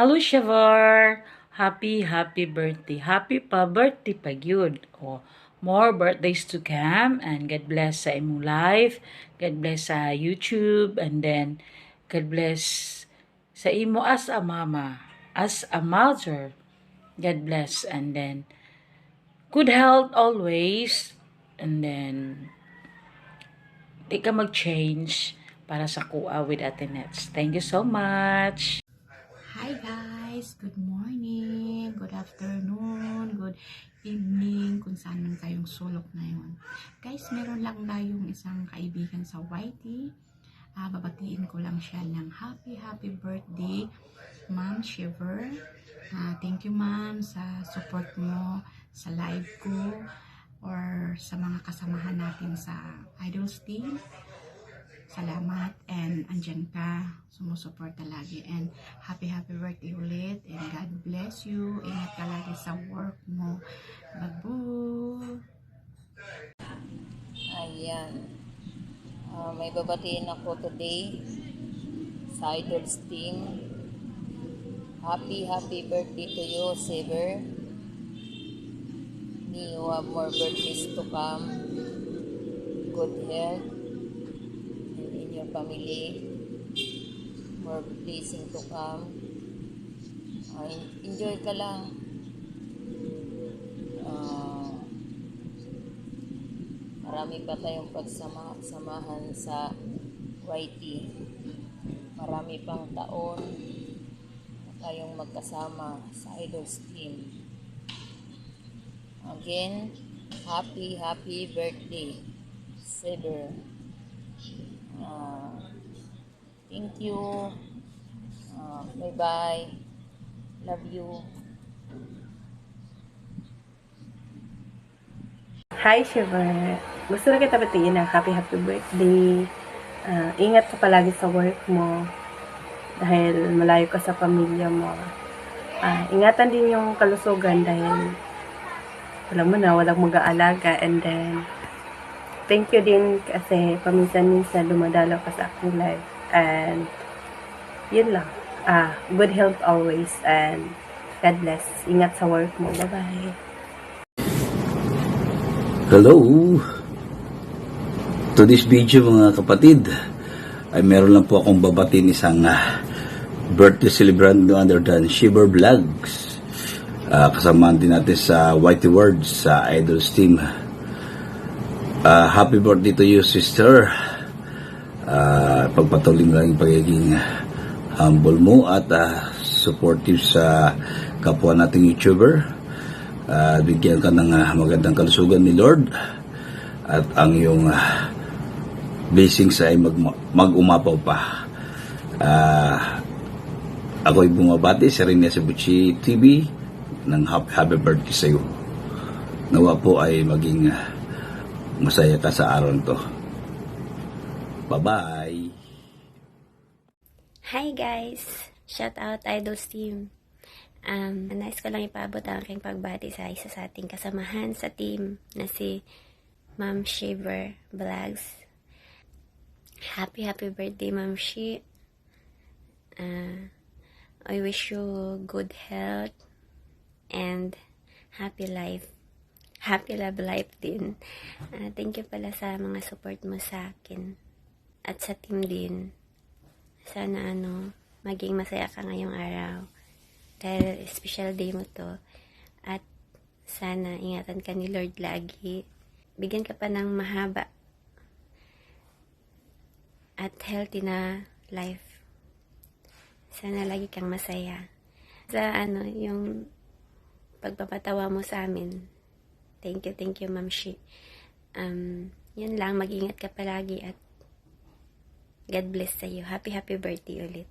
Hello, Shavar! Happy, happy birthday. Happy pa birthday pa yun. O, more birthdays to come and God bless sa imong life. God bless sa YouTube and then God bless sa imo as a mama, as a mother. God bless and then good health always and then di ka mag-change para sa kuha with Ate Nets. Thank you so much. Hi guys! Good morning! Good afternoon! Good evening! Kung saan man kayong sulok ngayon. Guys, meron lang tayong isang kaibigan sa YT. Ah, babatiin ko lang siya ng happy, happy birthday, Ma'am Shiver. Ah, thank you ma'am sa support mo sa live ko or sa mga kasamahan natin sa Idols Team. Salamat and andyan ka, sumusuporta lagi and happy happy birthday ulit and God bless you. Ingat ka lagi sa work mo. Babu! Ayan. Ah, may babatiin ako today sa Idols team. Happy, happy birthday to you, Saber. May you have more birthdays to come. Good health. Family. More blessing to come. En- enjoy ka lang. Ah, Marami pa tayong pagsama-samahan sa YT. Marami pang taon na tayong magkasama sa Idols Team. Again, happy, happy birthday, Saber. Ah, thank you. Ah, bye-bye. Love you. Hi, Shiver. Gusto na kita batiin ng happy, happy birthday. Ah, ingat ka palagi sa work mo. Dahil malayo ka sa pamilya mo. Ah, ingatan din yung kalusugan dahil wala mo na, walang mag-aalaga. And then, thank you din kasi paminsan-minsan dumadalaw ka sa aking life. And, yun lang. Ah, good health always. And, God bless. Ingat sa work mo. Bye-bye. Hello! To this video mga kapatid, ay meron lang po akong babatin isang ah, birthday celebrant no other than Shiver Vlogs. Ah, kasamaan din natin sa Whitey Words sa Idols team. Ah, happy birthday to you sister. Ah, pagpatuloy mo lang yung pagiging humble mo at ah, supportive sa kapwa nating YouTuber. Ah, bigyan ka ng ah, magandang kalusugan ni Lord at ang iyong ah, blessings ay mag, mag-umapaw pa. Ah, ako'y bumabati sa Rina Sabuchi TV ng happy, happy birthday sa iyo. Nawa po ay maging masaya ka sa araw to. Bye-bye! Hi guys! Shout out Idols Team. Um, nais ko lang ipaabot ang aking pagbati sa isa sa ating kasamahan sa team na si Ma'am Shaver Vlogs. Happy, happy birthday, Ma'am Shi. Uh, I wish you good health and happy life. Happy love life din. Uh, thank you pala sa mga support mo sa akin at sa team din. Sana ano, maging masaya ka ngayong araw. Dahil special day mo to. At sana ingatan ka ni Lord lagi. Bigyan ka pa ng mahaba at healthy na life. Sana lagi kang masaya. Sa ano, yung pagpapatawa mo sa amin. Thank you, thank you, Ma'am Shi. Um, yun lang, mag-ingat ka palagi at God bless sa iyo. Happy, happy birthday ulit.